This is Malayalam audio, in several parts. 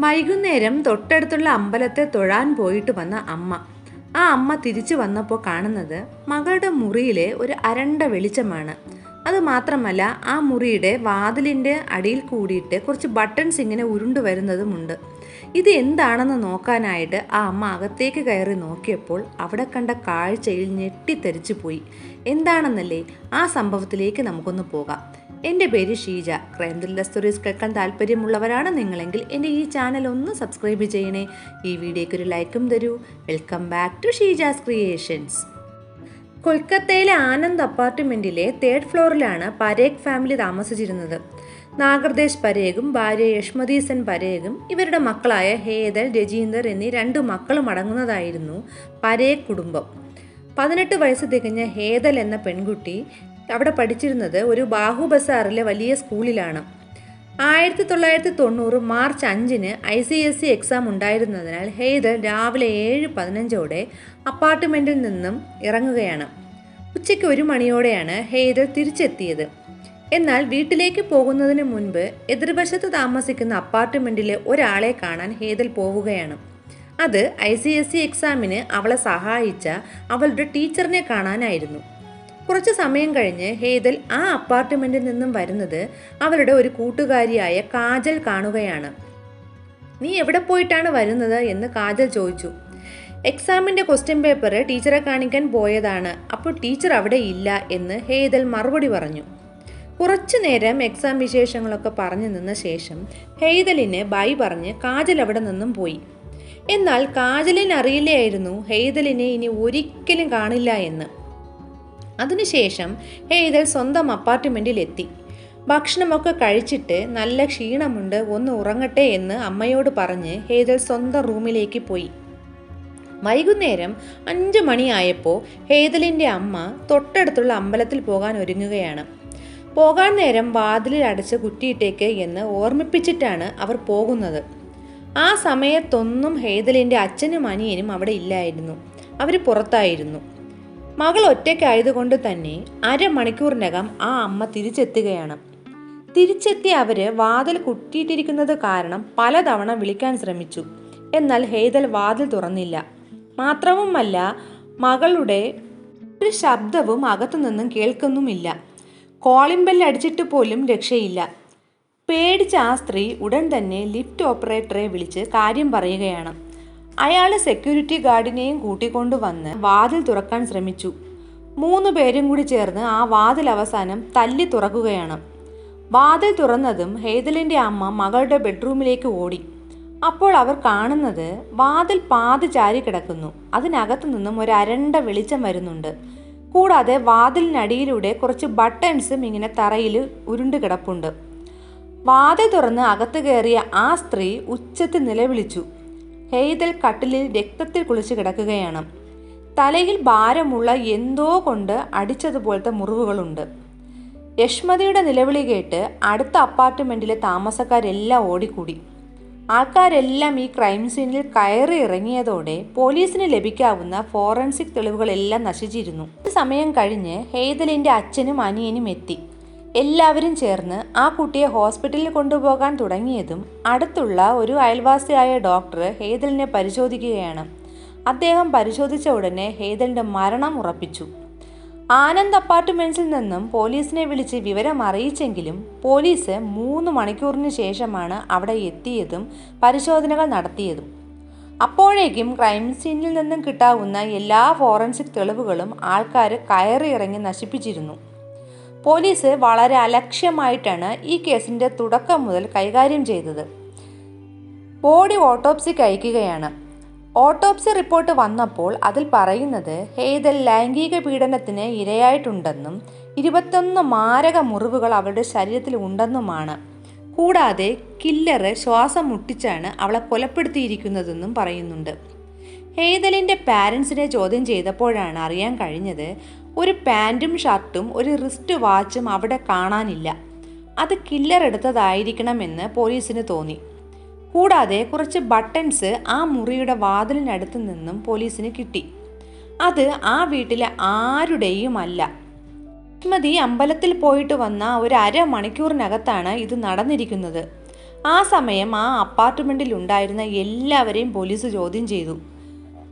വൈകുന്നേരം തൊട്ടടുത്തുള്ള അമ്പലത്തെ തൊഴാൻ പോയിട്ട് വന്ന അമ്മ. ആ അമ്മ തിരിച്ചു വന്നപ്പോൾ കാണുന്നത് മകളുടെ മുറിയിലെ ഒരു അരണ്ട വെളിച്ചമാണ്. അത് മാത്രമല്ല ആ മുറിയുടെ വാതിലിന്റെ അടിയിൽ കൂടിയിട്ട് കുറച്ച് ബട്ടൺസ് ഇങ്ങനെ ഉരുണ്ടു വരുന്നതുമുണ്ട്. ഇത് എന്താണെന്ന് നോക്കാനായിട്ട് ആ അമ്മ അകത്തേക്ക് കയറി നോക്കിയപ്പോൾ അവിടെ കണ്ട കാഴ്ചയിൽ ഞെട്ടിത്തെറിച്ചു പോയി എന്താണെന്നല്ലേ? ആ സംഭവത്തിലേക്ക് നമുക്കൊന്ന് പോകാം. എന്റെ പേര് ഷീജ. ക്രൈം ത്രില്ലർ സ്റ്റോറീസ് കേൾക്കാൻ താല്പര്യമുള്ളവരാണ് നിങ്ങളെങ്കിൽ എന്റെ ഈ ചാനൽ ഒന്ന് സബ്സ്ക്രൈബ് ചെയ്യണേ. ഈ വീഡിയോയ്ക്ക് ഒരു ലൈക്കും തരൂ. Welcome back to Sheeja's creations. കൊൽക്കത്തയിലെ ആനന്ദ് അപ്പാർട്ട്മെന്റിലെ തേർഡ് ഫ്ലോറിലാണ് പരേഖ് ഫാമിലി താമസിച്ചിരുന്നത്. നാഗർദേശ് പരേഗും ഭാര്യ യഷ്മതി സെൻ പരേഗും ഇവരുടെ മക്കളായ ഹേദൽ രജീന്ദർ എന്നീ രണ്ട് മക്കളും അടങ്ങുന്നതായിരുന്നു പരേഖ് കുടുംബം. പതിനെട്ട് വയസ്സ് തികഞ്ഞ ഹേദൽ എന്ന പെൺകുട്ടി അവിടെ പഠിച്ചിരുന്നത് ഒരു ബാഹു ബസാറിലെ വലിയ സ്കൂളിലാണ്. ആയിരത്തി തൊള്ളായിരത്തി തൊണ്ണൂറ് മാർച്ച് അഞ്ചിന് I C S C exam ഉണ്ടായിരുന്നതിനാൽ ഹെയ്ദർ രാവിലെ ഏഴ് പതിനഞ്ചോടെ അപ്പാർട്ട്മെന്റിൽ നിന്നും ഇറങ്ങുകയാണ്. ഉച്ചയ്ക്ക് ഒരു മണിയോടെയാണ് ഹെയ്ദർ തിരിച്ചെത്തിയത്. എന്നാൽ വീട്ടിലേക്ക് പോകുന്നതിന് മുൻപ് എതിർവശത്ത് താമസിക്കുന്ന അപ്പാർട്ട്മെന്റിലെ ഒരാളെ കാണാൻ ഹേദൽ പോവുകയാണ്. അത് ഐ സി എസ് സി എക്സാമിന് അവളെ സഹായിച്ച അവളുടെ ടീച്ചറിനെ കാണാനായിരുന്നു. കുറച്ച് സമയം കഴിഞ്ഞ് ഹേതൽ ആ അപ്പാർട്ട്മെന്റിൽ നിന്നും വരുന്നത് അവരുടെ ഒരു കൂട്ടുകാരിയായ കാജൽ കാണുകയാണ്. നീ എവിടെ പോയിട്ടാണ് വരുന്നത്? എന്ന് കാജൽ ചോദിച്ചു. എക്സാമിന്റെ ക്വസ്റ്റ്യൻ പേപ്പർ ടീച്ചറെ കാണിക്കാൻ പോയതാണ്. അപ്പോൾ ടീച്ചർ അവിടെ ഇല്ല എന്ന് ഹേതൽ മറുപടി പറഞ്ഞു. കുറച്ചു നേരം എക്സാം വിശേഷങ്ങളൊക്കെ പറഞ്ഞു നിന്ന ശേഷം ഹെയ്തലിന് ബൈ പറഞ്ഞ് കാജൽ അവിടെ നിന്നും പോയി. എന്നാൽ കാജലിന് അറിയില്ലായിരുന്നു ഹെയ്തലിനെ ഇനി ഒരിക്കലും കാണില്ല എന്ന്. അതിനുശേഷം ഹെയ്തൽ സ്വന്തം അപ്പാർട്ട്മെന്റിൽ എത്തി ഭക്ഷണമൊക്കെ കഴിച്ചിട്ട് നല്ല ക്ഷീണമുണ്ട് ഒന്ന് ഉറങ്ങട്ടെ എന്ന് അമ്മയോട് പറഞ്ഞ് ഹേതൽ സ്വന്തം റൂമിലേക്ക് പോയി. വൈകുന്നേരം അഞ്ച് മണിയായപ്പോൾ ഹേതലിന്റെ അമ്മ തൊട്ടടുത്തുള്ള അമ്പലത്തിൽ പോകാൻ ഒരുങ്ങുകയാണ്. പോകാൻ നേരം വാതിലിൽ അടച്ച് കുറ്റിയിട്ടേക്ക് എന്ന് ഓർമ്മിപ്പിച്ചിട്ടാണ് അവർ പോകുന്നത്. ആ സമയത്തൊന്നും ഹേതലിന്റെ അച്ഛനും അനിയനും അവിടെ ഇല്ലായിരുന്നു. അവർ പുറത്തായിരുന്നു. മകൾ ഒറ്റയ്ക്കായതുകൊണ്ട് തന്നെ അരമണിക്കൂറിനകം ആ അമ്മ തിരിച്ചെത്തുകയാണ്. തിരിച്ചെത്തിയ അവർ വാതിൽ കുട്ടിയിട്ടിരിക്കുന്നത് കാരണം പലതവണ വിളിക്കാൻ ശ്രമിച്ചു. എന്നാൽ ഹേതൽ വാതിൽ തുറന്നില്ല. മാത്രവുമല്ല മകളുടെ ഒരു ശബ്ദവും അകത്തുനിന്നും കേൾക്കുന്നുമില്ല. കോളിംഗ് അടിച്ചിട്ട് പോലും രക്ഷയില്ല. പേടിച്ച ആ സ്ത്രീ ഉടൻ തന്നെ ലിഫ്റ്റ് ഓപ്പറേറ്ററെ വിളിച്ച് കാര്യം പറയുകയാണ്. അയാൾ സെക്യൂരിറ്റി ഗാർഡിനെയും കൂട്ടിക്കൊണ്ടു വന്ന് വാതിൽ തുറക്കാൻ ശ്രമിച്ചു. മൂന്ന് പേരും കൂടി ചേർന്ന് ആ വാതിൽ അവസാനം തല്ലി തുറക്കുകയാണ്. വാതിൽ തുറന്നതും ഹേതലിന്റെ അമ്മ മകളുടെ ബെഡ്റൂമിലേക്ക് ഓടി. അപ്പോൾ അവർ കാണുന്നത് വാതിൽ പാതി ചാരി കിടക്കുന്നു. അതിനകത്തു നിന്നും ഒരു അരണ്ട വെളിച്ചം വരുന്നുണ്ട്. കൂടാതെ വാതിലിനടിയിലൂടെ കുറച്ച് ബട്ടൺസും ഇങ്ങനെ തറയിൽ ഉരുണ്ട് കിടപ്പുണ്ട്. വാതിൽ തുറന്ന് അകത്ത് കയറിയ ആ സ്ത്രീ ഉച്ചത്തിൽ നിലവിളിച്ചു. ഹെയ്തൽ കട്ടിലിൽ രക്തത്തിൽ കുളിച്ച് കിടക്കുകയാണ്. തലയിൽ ഭാരമുള്ള എന്തോ കൊണ്ട് അടിച്ചതുപോലത്തെ മുറിവുകളുണ്ട്. യഷ്മതിയുടെ നിലവിളി കേട്ട് അടുത്ത അപ്പാർട്ട്മെന്റിലെ താമസക്കാരെല്ലാം ഓടിക്കൂടി. ആൾക്കാരെല്ലാം ഈ ക്രൈം സീനിൽ കയറി ഇറങ്ങിയതോടെ പോലീസിന് ലഭിക്കാവുന്ന ഫോറൻസിക് തെളിവുകളെല്ലാം നശിച്ചിരുന്നു. സമയം കഴിഞ്ഞ് ഹെയ്തലിന്റെ അച്ഛനും അനിയനും എത്തി. എല്ലാവരും ചേർന്ന് ആ കുട്ടിയെ ഹോസ്പിറ്റലിൽ കൊണ്ടുപോകാൻ തുടങ്ങിയതും അടുത്തുള്ള ഒരു അയൽവാസിയായ ഡോക്ടർ ഹേതലിനെ പരിശോധിക്കുകയാണ്. അദ്ദേഹം പരിശോധിച്ച ഉടനെ ഹേതലിന്റെ മരണം ഉറപ്പിച്ചു. ആനന്ദ് അപ്പാർട്ട്മെന്റ്സിൽ നിന്നും പോലീസിനെ വിളിച്ച് വിവരം അറിയിച്ചെങ്കിലും പോലീസ് മൂന്ന് മണിക്കൂറിന് ശേഷമാണ് അവിടെ എത്തിയതും പരിശോധനകൾ നടത്തിയതും. അപ്പോഴേക്കും ക്രൈം സീനിൽ നിന്നും കിട്ടാവുന്ന എല്ലാ ഫോറൻസിക് തെളിവുകളും ആൾക്കാർ കയറിയിറങ്ങി നശിപ്പിച്ചിരുന്നു. പോലീസ് വളരെ അലക്ഷ്യമായിട്ടാണ് ഈ കേസിന്റെ തുടക്കം മുതൽ കൈകാര്യം ചെയ്തത്. ബോഡി ഓട്ടോപ്സിക്ക് അയക്കുകയാണ് ഓട്ടോപ്സി റിപ്പോർട്ട് വന്നപ്പോൾ അതിൽ പറയുന്നത് ഹെയ്തൽ ലൈംഗിക പീഡനത്തിന് ഇരയായിട്ടുണ്ടെന്നും ഇരുപത്തൊന്ന് മാരക മുറിവുകൾ അവളുടെ ശരീരത്തിൽ ഉണ്ടെന്നുമാണ്. കൂടാതെ കില്ലറ് ശ്വാസം മുട്ടിച്ചാണ് അവളെ കൊലപ്പെടുത്തിയിരിക്കുന്നതെന്നും പറയുന്നുണ്ട്. ഹെയ്തലിന്റെ പാരൻസിനെ ചോദ്യം ചെയ്തപ്പോഴാണ് അറിയാൻ കഴിഞ്ഞത് ഒരു പാന്റും ഷർട്ടും ഒരു റിസ്റ്റ് വാച്ചും അവിടെ കാണാനില്ല. അത് കില്ലർ എടുത്തതായിരിക്കണമെന്ന് പോലീസിന് തോന്നി. കൂടാതെ കുറച്ച് ബട്ടൺസ് ആ മുറിയുടെ വാതിലിനടുത്ത് നിന്നും പോലീസിന് കിട്ടി. അത് ആ വീട്ടിലെ ആരുടെയും അല്ല. ലക്ഷ്മതി അമ്പലത്തിൽ പോയിട്ട് വന്ന ഒരു അരമണിക്കൂറിനകത്താണ് ഇത് നടന്നിരിക്കുന്നത്. ആ സമയം ആ അപ്പാർട്ട്മെന്റിൽ ഉണ്ടായിരുന്ന എല്ലാവരെയും പോലീസ് ചോദ്യം ചെയ്തു.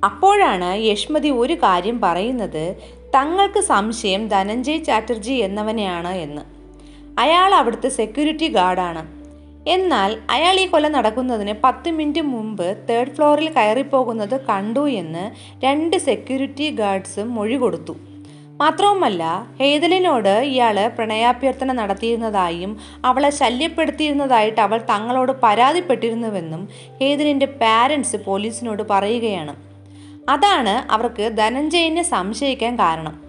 അപ്പോഴാണ് യഷ്മതി ഒരു കാര്യം പറയുന്നത് തങ്ങൾക്ക് സംശയം ധനഞ്ജയ് ചാറ്റർജി എന്നവനെയാണ് എന്ന്. അയാൾ അവിടുത്തെ സെക്യൂരിറ്റി ഗാർഡാണ് എന്നാൽ അയാൾ ഈ കൊല നടക്കുന്നതിന് പത്ത് മിനിറ്റ് മുമ്പ് തേർഡ് ഫ്ലോറിൽ കയറിപ്പോകുന്നത് കണ്ടു എന്ന് രണ്ട് സെക്യൂരിറ്റി ഗാർഡ്സും മൊഴി കൊടുത്തു. മാത്രവുമല്ല ഹെയ്തലിനോട് ഇയാൾ പ്രണയാഭ്യർത്ഥന നടത്തിയിരുന്നതായും അവളെ ശല്യപ്പെടുത്തിയിരുന്നതായിട്ട് അവൾ തങ്ങളോട് പരാതിപ്പെട്ടിരുന്നുവെന്നും ഹെയ്തലിന്റെ പാരൻസ് പോലീസിനോട് പറയുകയാണ്. അതാണ് അവർക്ക് ധനഞ്ജയനെ സംശയിക്കാൻ കാരണം.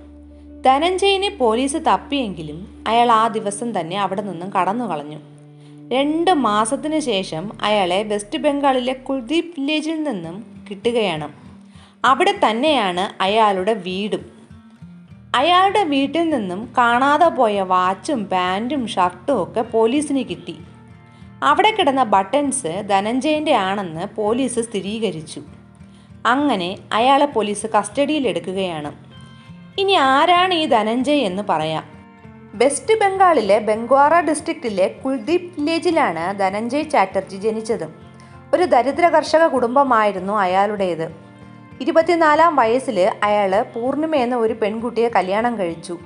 ധനഞ്ജയനെ പോലീസ് തപ്പിയെങ്കിലും അയാൾ ആ ദിവസം തന്നെ അവിടെ നിന്നും കടന്നു കളഞ്ഞു. രണ്ട് മാസത്തിന് ശേഷം അയാളെ വെസ്റ്റ് ബംഗാളിലെ കുൽദീപ് വില്ലേജിൽ നിന്നും കിട്ടുകയാണ്. അവിടെ തന്നെയാണ് അയാളുടെ വീടും. അയാളുടെ വീട്ടിൽ നിന്നും കാണാതെ പോയ വാച്ചും പാന്റും ഷർട്ടും ഒക്കെ പോലീസിന് കിട്ടി. അവിടെ കിടന്ന ബട്ടൺസ് ധനഞ്ജയന്റെ ആണെന്ന് പോലീസ് സ്ഥിരീകരിച്ചു. അങ്ങനെ അയാളെ പോലീസ് കസ്റ്റഡിയിലെടുക്കുകയാണ് ഇനി ആരാണ് ഈ ധനഞ്ജയ് എന്ന് പറയാം. വെസ്റ്റ് ബംഗാളിലെ ബംഗ്വാറ ഡിസ്ട്രിക്റ്റിലെ കുൽദീപ് വില്ലേജിലാണ് ധനഞ്ജയ് ചാറ്റർജി ജനിച്ചത്. ഒരു ദരിദ്ര കർഷക കുടുംബമായിരുന്നു അയാളുടേത്. ഇരുപത്തിനാലാം വയസ്സിൽ അയാൾ പൂർണിമ എന്ന ഒരു പെൺകുട്ടിയെ കല്യാണം കഴിച്ചു.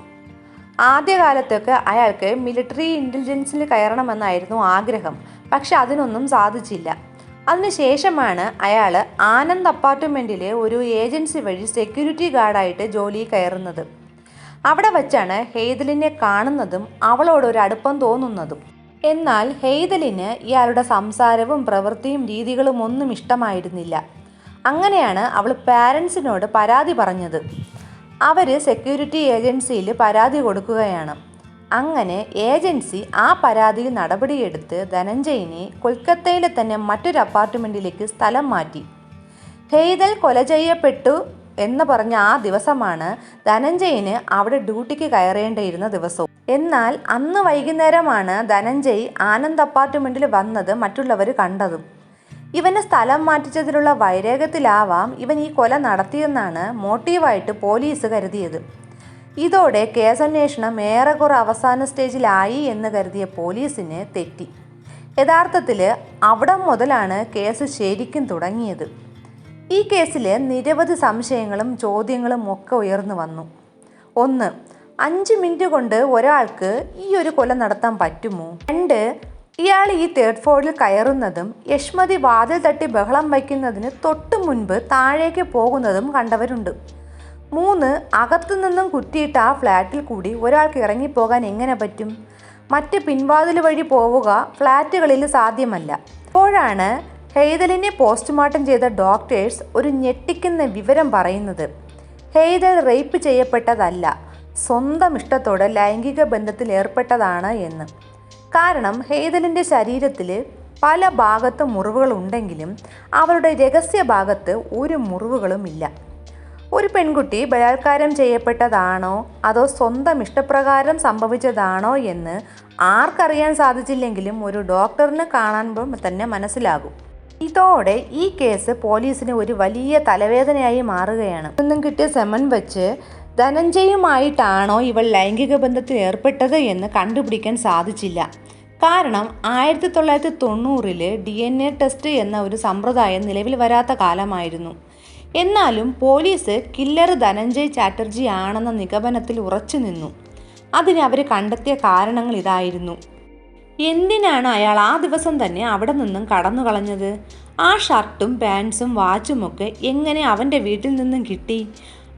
ആദ്യകാലത്തൊക്കെ അയാൾക്ക് മിലിറ്ററി ഇന്റലിജൻസിൽ കയറണമെന്നായിരുന്നു ആഗ്രഹം. പക്ഷെ അതിനൊന്നും സാധിച്ചില്ല. അതിനുശേഷമാണ് അയാൾ ആനന്ദ് അപ്പാർട്ട്മെന്റിലെ ഒരു ഏജൻസി വഴി സെക്യൂരിറ്റി ഗാർഡായിട്ട് ജോലി കയറുന്നത്. അവിടെ വച്ചാണ് ഹെയ്തലിനെ കാണുന്നതും അവളോട് ഒരു അടുപ്പം തോന്നുന്നതും. എന്നാൽ ഹെയ്തലിന് ഇയാളുടെ സംസാരവും പ്രവൃത്തിയും രീതികളും ഒന്നും ഇഷ്ടമായിരുന്നില്ല. അങ്ങനെയാണ് അവൾ പാരൻസിനോട് പരാതി പറഞ്ഞത്. അവർ സെക്യൂരിറ്റി ഏജൻസിയിൽ പരാതി കൊടുക്കുകയാണ്. അങ്ങനെ ഏജൻസി ആ പരാതിയിൽ നടപടിയെടുത്ത് ധനഞ്ജയിനെ കൊൽക്കത്തയിലെ തന്നെ മറ്റൊരു അപ്പാർട്ട്മെന്റിലേക്ക് സ്ഥലം മാറ്റി. ഹെയ്തൽ കൊല ചെയ്യപ്പെട്ടു എന്ന് പറഞ്ഞ ആ ദിവസമാണ് ധനഞ്ജയിന് അവിടെ ഡ്യൂട്ടിക്ക് കയറേണ്ടിയിരുന്ന ദിവസവും. എന്നാൽ അന്ന് വൈകുന്നേരമാണ് ധനഞ്ജയ് ആനന്ദ് അപ്പാർട്ട്മെന്റിൽ വന്നത് മറ്റുള്ളവർ കണ്ടതും. ഇവനെ സ്ഥലം മാറ്റിച്ചതിലുള്ള വൈരാഗ്യത്തിലാവാം ഇവൻ ഈ കൊല നടത്തിയെന്നാണ് മോട്ടീവായിട്ട് പോലീസ് കരുതിയത്. ഇതോടെ കേസന്വേഷണം ഏറെക്കുറെ അവസാന സ്റ്റേജിലായി എന്ന് കരുതിയ പോലീസിന് തെറ്റി. യഥാർത്ഥത്തിൽ അവിടെ മുതലാണ് കേസ് ശരിക്കും തുടങ്ങിയത്. ഈ കേസിൽ നിരവധി സംശയങ്ങളും ചോദ്യങ്ങളും ഒക്കെ ഉയർന്നു വന്നു. ഒന്ന് അഞ്ച് മിനിറ്റ് കൊണ്ട് ഒരാൾക്ക് ഈ ഒരു കൊല നടത്താൻ പറ്റുമോ? രണ്ട് ഇയാൾ ഈ തേർഡ് ഫ്ലോറിൽ കയറുന്നതും യശ്മതി വാതിൽ തട്ടി ബഹളം വയ്ക്കുന്നതിന് തൊട്ടു മുൻപ് താഴേക്ക് പോകുന്നതും കണ്ടവരുണ്ട്. മൂന്ന് അകത്തു നിന്നും കുറ്റിയിട്ട ആ ഫ്ലാറ്റിൽ കൂടി ഒരാൾക്ക് ഇറങ്ങിപ്പോകാൻ എങ്ങനെ പറ്റും? മറ്റ് പിൻവാതിൽ വഴി പോവുക ഫ്ലാറ്റുകളിൽ സാധ്യമല്ല. അപ്പോഴാണ് ഹെയ്തലിനെ പോസ്റ്റ്മോർട്ടം ചെയ്ത ഡോക്ടേഴ്സ് ഒരു ഞെട്ടിക്കുന്ന വിവരം പറയുന്നത്. ഹെയ്തൽ റേപ്പ് ചെയ്യപ്പെട്ടതല്ല സ്വന്തം ഇഷ്ടത്തോടെ ലൈംഗിക ബന്ധത്തിൽ ഏർപ്പെട്ടതാണ് എന്ന്. കാരണം ഹെയ്തലിന്റെ ശരീരത്തിൽ പല ഭാഗത്തും മുറിവുകൾ ഉണ്ടെങ്കിലും അവരുടെ രഹസ്യ ഭാഗത്ത് ഒരു മുറിവുകളുമില്ല ഒരു പെൺകുട്ടി ബലാത്കാരം ചെയ്യപ്പെട്ടതാണോ? അതോ സ്വന്തം ഇഷ്ടപ്രകാരം സംഭവിച്ചതാണോ എന്ന് ആർക്കറിയാൻ സാധിച്ചില്ലെങ്കിലും ഒരു ഡോക്ടറിനെ കാണുമ്പോൾ തന്നെ മനസ്സിലാകും. ഇതോടെ ഈ കേസ് പോലീസിന് ഒരു വലിയ തലവേദനയായി മാറുകയാണ്. നിന്നും കിട്ടിയ സെമൻ വെച്ച് ധനഞ്ജയുമായിട്ടാണോ ഇവൾ ലൈംഗിക ബന്ധത്തിൽ ഏർപ്പെട്ടത് എന്ന് കണ്ടുപിടിക്കാൻ സാധിച്ചില്ല. കാരണം ആയിരത്തി തൊള്ളായിരത്തി തൊണ്ണൂറിൽ ഡി എൻ എ ടെസ്റ്റ് എന്ന ഒരു സമ്പ്രദായം നിലവിൽ വരാത്ത കാലമായിരുന്നു. എന്നാലും പോലീസ് കില്ലർ ധനഞ്ജയ് ചാറ്റർജി ആണെന്ന നിഗമനത്തിൽ ഉറച്ചു നിന്നു. അതിന് അവർ കണ്ടെത്തിയ കാരണങ്ങൾ ഇതായിരുന്നു. എന്തിനാണ് അയാൾ ആ ദിവസം തന്നെ അവിടെ നിന്നും കടന്നു കളഞ്ഞത്? ആ ഷർട്ടും പാൻസും വാച്ചുമൊക്കെ എങ്ങനെ അവന്റെ വീട്ടിൽ നിന്നും കിട്ടി?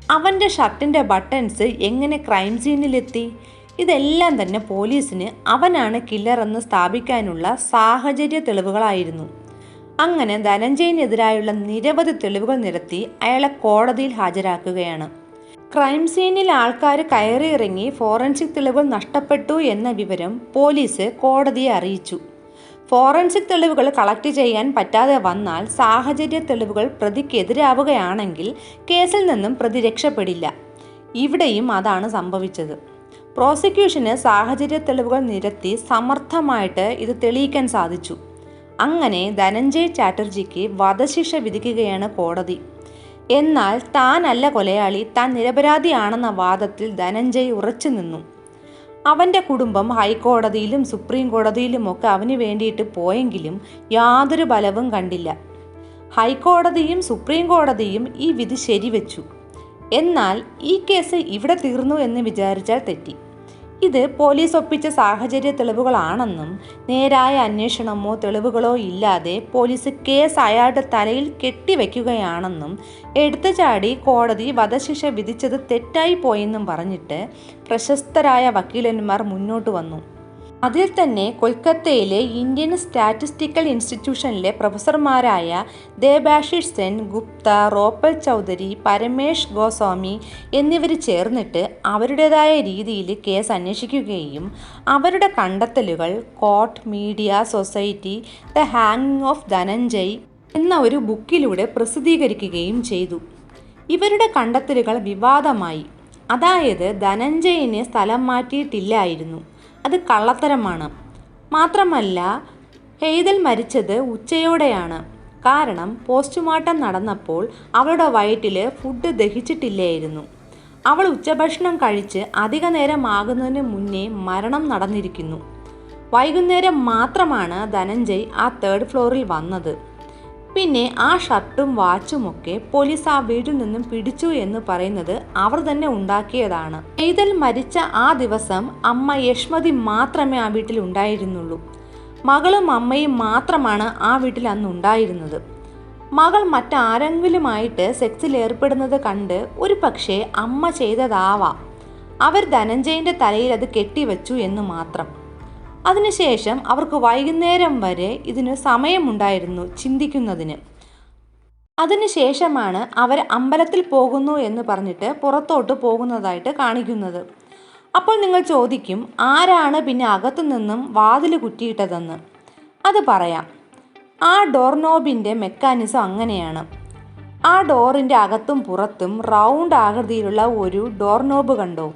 അവന്റെ ഷർട്ടിന്റെ ബട്ടൺസ് എങ്ങനെ ക്രൈം സീനിലെത്തി ഇതെല്ലാം തന്നെ പോലീസിന് അവനാണ് കില്ലർ എന്ന് സ്ഥാപിക്കാനുള്ള സാഹചര്യ തെളിവുകളായിരുന്നു അങ്ങനെ ധനഞ്ജയനെതിരായുള്ള നിരവധി തെളിവുകൾ നിരത്തി അയാളെ കോടതിയിൽ ഹാജരാക്കുകയാണ്. ക്രൈം സീനിൽ ആൾക്കാർ കയറിയിറങ്ങി ഫോറൻസിക് തെളിവുകൾ നഷ്ടപ്പെട്ടു എന്ന വിവരം പോലീസ് കോടതിയെ അറിയിച്ചു. ഫോറൻസിക് തെളിവുകൾ കളക്ട് ചെയ്യാൻ പറ്റാതെ വന്നാൽ സാഹചര്യ തെളിവുകൾ പ്രതിക്കെതിരാവുകയാണെങ്കിൽ കേസിൽ നിന്നും പ്രതി രക്ഷപ്പെടില്ല. ഇവിടെയും അതാണ് സംഭവിച്ചത്. പ്രോസിക്യൂഷന് സാഹചര്യ തെളിവുകൾ നിരത്തി സമർത്ഥമായിട്ട് ഇത് തെളിയിക്കാൻ സാധിച്ചു. അങ്ങനെ ധനഞ്ജയ് ചാറ്റർജിക്ക് വധശിക്ഷ വിധിക്കുകയാണ് കോടതി. എന്നാൽ താനല്ല കൊലയാളി താൻ നിരപരാധിയാണെന്ന വാദത്തിൽ ധനഞ്ജയ് ഉറച്ചു നിന്നു. അവന്റെ കുടുംബം ഹൈക്കോടതിയിലും സുപ്രീം കോടതിയിലുമൊക്കെ അവന് വേണ്ടിയിട്ട് പോയെങ്കിലും യാതൊരു ബലവും കണ്ടില്ല. ഹൈക്കോടതിയും സുപ്രീം കോടതിയും ഈ വിധി ശരിവെച്ചു. എന്നാൽ ഈ കേസ് ഇവിടെ തീർന്നു എന്ന് വിചാരിച്ചാൽ തെറ്റി. ഇത് പോലീസ് ഒപ്പിച്ച സാഹചര്യ തെളിവുകളാണെന്നും നേരായ അന്വേഷണമോ തെളിവുകളോ ഇല്ലാതെ പോലീസ് കേസ് അയാളുടെ തലയിൽ കെട്ടിവെക്കുകയാണെന്നും എടുത്തുചാടി കോടതി വധശിക്ഷ വിധിച്ചത് തെറ്റായി പോയെന്നും പറഞ്ഞിട്ട് പ്രശസ്തരായ വക്കീലന്മാർ മുന്നോട്ട് വന്നു. അതിൽ തന്നെ കൊൽക്കത്തയിലെ ഇന്ത്യൻ സ്റ്റാറ്റിസ്റ്റിക്കൽ ഇൻസ്റ്റിറ്റ്യൂഷനിലെ പ്രൊഫസർമാരായ ദേബാഷിഷ് സെൻ ഗുപ്ത റോപ്പൽ ചൗധരി പരമേഷ് ഗോസ്വാമി എന്നിവർ ചേർന്നിട്ട് അവരുടേതായ രീതിയിൽ കേസ് അന്വേഷിക്കുകയും അവരുടെ കണ്ടെത്തലുകൾ കോർട്ട് മീഡിയ സൊസൈറ്റി ദ ഹാങ്ങിങ് ഓഫ് ധനഞ്ജയ് എന്ന ഒരു ബുക്കിലൂടെ പ്രസിദ്ധീകരിക്കുകയും ചെയ്തു. ഇവരുടെ കണ്ടെത്തലുകൾ വിവാദമായി. അതായത് ധനഞ്ജയിനെ സ്ഥലം മാറ്റിയിട്ടില്ലായിരുന്നു. അത് കള്ളത്തരമാണ്. മാത്രമല്ല ഹെയ്തൽ മരിച്ചത് ഉച്ചയോടെയാണ്. കാരണം പോസ്റ്റ്മോർട്ടം നടന്നപ്പോൾ അവളുടെ വയറ്റിൽ ഫുഡ് ദഹിച്ചിട്ടില്ലായിരുന്നു. അവൾ ഉച്ചഭക്ഷണം കഴിച്ച് അധിക നേരം ആകുന്നതിന് മുന്നേ മരണം നടന്നിരിക്കുന്നു. വൈകുന്നേരം മാത്രമാണ് ധനഞ്ജയ് ആ തേർഡ് ഫ്ലോറിൽ വന്നത്. പിന്നെ ആ ഷർട്ടും വാച്ചുമൊക്കെ പോലീസ് ആ വീട്ടിൽ നിന്നും പിടിച്ചു എന്ന് പറയുന്നത് അവർ തന്നെ ഉണ്ടാക്കിയതാണ്. എയ്തൽ മരിച്ച ആ ദിവസം അമ്മ യഷ്മതി മാത്രമേ ആ വീട്ടിൽ ഉണ്ടായിരുന്നുള്ളൂ. മകളും അമ്മയും മാത്രമാണ് ആ വീട്ടിൽ അന്ന് ഉണ്ടായിരുന്നത്. മകൾ മറ്റാരെങ്കിലുമായിട്ട് സെക്സിൽ ഏർപ്പെടുന്നത് കണ്ട് ഒരു പക്ഷേ അമ്മ ചെയ്തതാവാം. അവർ ധനഞ്ജയന്റെ തലയിൽ അത് കെട്ടിവെച്ചു എന്ന് മാത്രം. അതിനുശേഷം അവർക്ക് വൈകുന്നേരം വരെ ഇതിന് സമയമുണ്ടായിരുന്നു ചിന്തിക്കുന്നതിന്. അതിനുശേഷമാണ് അവർ അമ്പലത്തിൽ പോകുന്നു എന്ന് പറഞ്ഞിട്ട് പുറത്തോട്ട് പോകുന്നതായിട്ട് കാണിക്കുന്നത്. അപ്പോൾ നിങ്ങൾ ചോദിക്കും ആരാണ് പിന്നെ അകത്തു നിന്നും വാതിൽ കുറ്റിയിട്ടതെന്ന്? അത് പറയാം ആ ഡോർ നോബിന്റെ മെക്കാനിസം അങ്ങനെയാണ്. ആ ഡോറിന്റെ അകത്തും പുറത്തും റൗണ്ട് ആകൃതിയിലുള്ള ഒരു ഡോർനോബ് കണ്ടോ?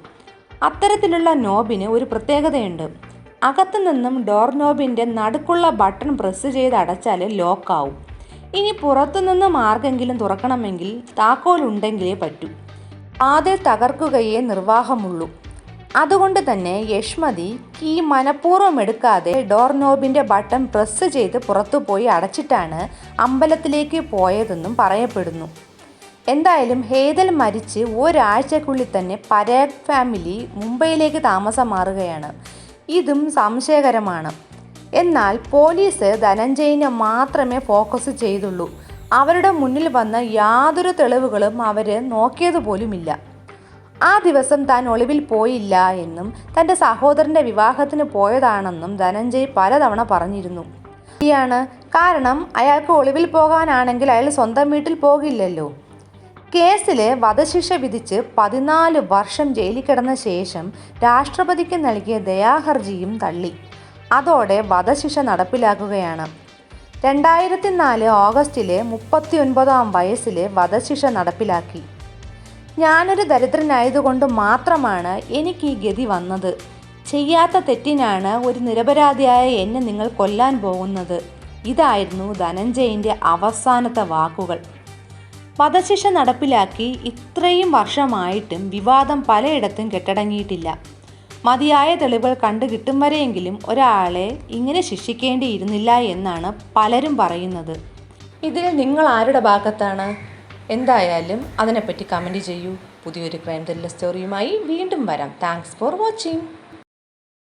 അത്തരത്തിലുള്ള നോബിന് ഒരു പ്രത്യേകതയുണ്ട്. അകത്തു നിന്നും ഡോർ നോബിന്റെ നടുക്കുള്ള ബട്ടൺ പ്രസ് ചെയ്ത് അടച്ചാൽ ലോക്കാവും ഇനി പുറത്തു നിന്നും ആർക്കെങ്കിലും തുറക്കണമെങ്കിൽ താക്കോൽ ഉണ്ടെങ്കിലേ പറ്റൂ. ആദ്യം തകർക്കുകയേ നിർവാഹമുള്ളൂ. അതുകൊണ്ട് തന്നെ യഷ്മതി കീ മനഃപൂർവം എടുക്കാതെ ഡോർ നോബിന്റെ ബട്ടൺ പ്രസ് ചെയ്ത് പുറത്തുപോയി അടച്ചിട്ടാണ് അമ്പലത്തിലേക്ക് പോയതെന്നും പറയപ്പെടുന്നു. എന്തായാലും ഹേതൽ മരിച്ച് ഒരാഴ്ചക്കുള്ളിൽ തന്നെ പരാഗ് ഫാമിലി മുംബൈയിലേക്ക് താമസം മാറുകയാണ് ഇതും സംശയകരമാണ്. എന്നാൽ പോലീസ് ധനഞ്ജയിനെ മാത്രമേ ഫോക്കസ് ചെയ്തുള്ളൂ. അവരുടെ മുന്നിൽ വന്ന യാതൊരു തെളിവുകളും അവർ നോക്കിയതുപോലുമില്ല ആ ദിവസം താൻ ഒളിവിൽ പോയില്ല എന്നും തന്റെ സഹോദരന്റെ വിവാഹത്തിന് പോയതാണെന്നും ധനഞ്ജയ് പലതവണ പറഞ്ഞിരുന്നു. ശരിയാണ് കാരണം അയാൾക്ക് ഒളിവിൽ പോകാനാണെങ്കിൽ അയാൾ സ്വന്തം വീട്ടിൽ പോകില്ലല്ലോ. കേസിൽ വധശിക്ഷ വിധിച്ച് പതിനാല് വർഷം ജയിലിൽ കിടന്ന ശേഷം രാഷ്ട്രപതിക്ക് നൽകിയ ദയാഹർജിയും തള്ളി. അതോടെ വധശിക്ഷ നടപ്പിലാക്കുകയാണ്. രണ്ടായിരത്തി നാല് ഓഗസ്റ്റിലെ മുപ്പത്തി ഒൻപതാം വയസ്സിൽ വധശിക്ഷ നടപ്പിലാക്കി. ഞാനൊരു ദരിദ്രനായതുകൊണ്ട് മാത്രമാണ് എനിക്ക് ഈ ഗതി വന്നത്. ചെയ്യാത്ത തെറ്റിനാണ് ഒരു നിരപരാധിയായ എന്നെ നിങ്ങൾ കൊല്ലാൻ പോകുന്നത്. ഇതായിരുന്നു ധനഞ്ജയിന്റെ അവസാനത്തെ വാക്കുകൾ. വധശിക്ഷ നടപ്പിലാക്കി ഇത്രയും വർഷമായിട്ടും വിവാദം പലയിടത്തും കെട്ടടങ്ങിയിട്ടില്ല. മതിയായ തെളിവുകൾ കണ്ടു കിട്ടും വരെയെങ്കിലും ഒരാളെ ഇങ്ങനെ ശിക്ഷിക്കേണ്ടിയിരുന്നില്ല എന്നാണ് പലരും പറയുന്നത്. ഇതിൽ നിങ്ങൾ ആരുടെ ഭാഗത്താണ്? എന്തായാലും അതിനെപ്പറ്റി കമന്റ് ചെയ്യൂ. പുതിയൊരു ക്രൈം ത്രില്ലർ സ്റ്റോറിയുമായി വീണ്ടും വരാം. Thanks for watching.